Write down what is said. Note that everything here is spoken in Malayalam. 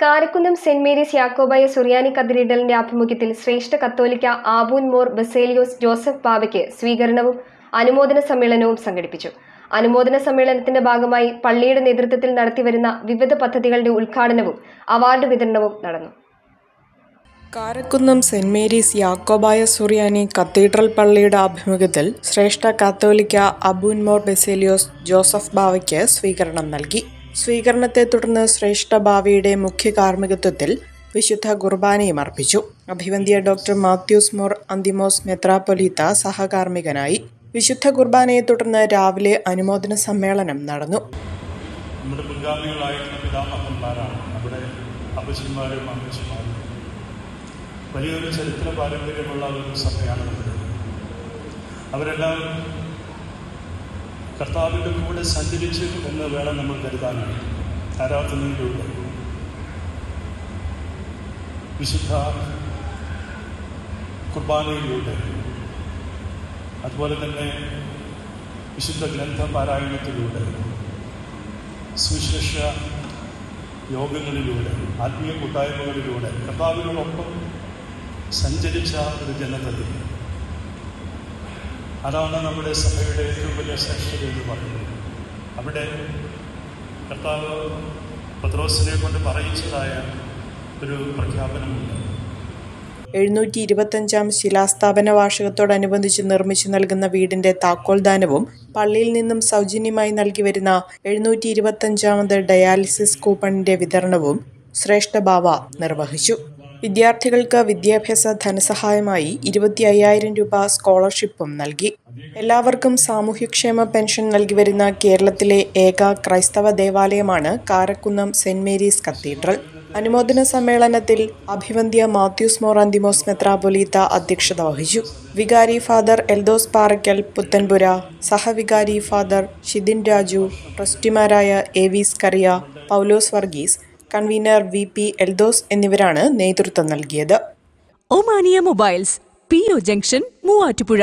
കാരക്കുന്നം സെന്റ് മേരീസ് യാക്കോബായ സുറിയാനി കത്തീഡ്രലിന്റെ ആഭിമുഖ്യത്തിൽ ശ്രേഷ്ഠ കത്തോലിക്ക ആബൂൻ മോർ ബസേലിയോസ് ജോസഫ് ബാവയ്ക്ക് സ്വീകരണവും അനുമോദന സമ്മേളനവും സംഘടിപ്പിച്ചു. അനുമോദന സമ്മേളനത്തിന്റെ ഭാഗമായി പള്ളിയുടെ നേതൃത്വത്തിൽ നടത്തിവരുന്ന വിവിധ പദ്ധതികളുടെ ഉദ്ഘാടനവും അവാർഡ് വിതരണവും നടന്നു. കാരക്കുന്നം സെന്റ് മേരീസ് യാക്കോബായ സുറിയാനി കത്തീഡ്രൽ പള്ളിയുടെ ആഭിമുഖ്യത്തിൽ ശ്രേഷ്ഠ കാത്തോലിക്ക അബൂൻമോർ ബെസേലിയോസ് ജോസഫ് ബാവയ്ക്ക് സ്വീകരണം നൽകി. സ്വീകരണത്തെ തുടർന്ന് ശ്രേഷ്ഠ ബാവയുടെ മുഖ്യ കാർമ്മികത്വത്തിൽ വിശുദ്ധ കുർബാനയും അർപ്പിച്ചു. അഭിവന്ധ്യ ഡോക്ടർ മാത്യൂസ് മോർ അന്തിമോസ് മെത്രാപൊലീത്ത സഹകാർമ്മികനായി. വിശുദ്ധ കുർബാനയെ തുടർന്ന് രാവിലെ അനുമോദന സമ്മേളനം നടന്നു. നമ്മുടെ പിതാമഹന്മാരാണ് നമ്മുടെ അപ്പച്ചന്മാരും അമ്മച്ചന്മാരും വലിയൊരു ചരിത്ര പാരമ്പര്യമുള്ള ഒരു സഭയാണ് അവരെല്ലാം കർത്താവിന്റെ കൂടെ സഞ്ചരിച്ചു എന്ന് വേണം നമ്മൾ കരുതാനാണ്. ആരാധനയിലൂടെ. വിശുദ്ധ കുർബാനയിലൂടെ. അതുപോലെ തന്നെ വിശുദ്ധ ഗ്രന്ഥ പാരായണത്തിലൂടെ. സുവിശേഷ യോഗങ്ങളിലൂടെ ആത്മീയ കൂട്ടായ്മകളിലൂടെ കർത്താവിനോടൊപ്പം സഞ്ചരിച്ച ഒരു ജനതതി അതാണ് നമ്മുടെ സഭയുടെ ഏറ്റവും വലിയ ശ്രേഷ്ഠത എന്ന് പറയുന്നത്. അവിടെ കർത്താവ് പത്രോസിനെ കൊണ്ട് പറയിച്ചതായ ഒരു പ്രഖ്യാപനമുണ്ട്. എഴുന്നൂറ്റി ഇരുപത്തഞ്ചാം ശിലാസ്ഥാപന വാർഷികത്തോടനുബന്ധിച്ച് നിർമ്മിച്ചു നൽകുന്ന വീടിന്റെ താക്കോൽ ദാനവും പള്ളിയിൽ നിന്നും സൗജന്യമായി നൽകി വരുന്ന എഴുന്നൂറ്റി ഇരുപത്തഞ്ചാമത് ഡയാലിസിസ് കൂപ്പണിന്റെ വിതരണവും ശ്രേഷ്ഠ ബാവ നിർവഹിച്ചു. വിദ്യാർത്ഥികൾക്ക് വിദ്യാഭ്യാസ ധനസഹായമായി ഇരുപത്തി അയ്യായിരം രൂപ സ്കോളർഷിപ്പും നൽകി. എല്ലാവർക്കും സാമൂഹ്യക്ഷേമ പെൻഷൻ നൽകി വരുന്ന കേരളത്തിലെ ഏക ക്രൈസ്തവ ദേവാലയമാണ് കാരക്കുന്നം സെന്റ് മേരീസ് കത്തീഡ്രൽ. അനുമോദന സമ്മേളനത്തിൽ അഭിവന്ധ്യ മാത്യൂസ് മോറാന്തിമോസ് മെത്രാപൊലീത്ത അധ്യക്ഷത വഹിച്ചു. വികാരി ഫാദർ എൽദോസ് പാറയ്ക്കൽ പുത്തൻപുര സഹവികാരി father Shidin Raju ട്രസ്റ്റിമാരായ A V Skaria Paulose Varghese convener V P Eldhose എന്നിവരാണ് നേതൃത്വം നൽകിയത്. Omania mobiles P O junction Muvattupuzha.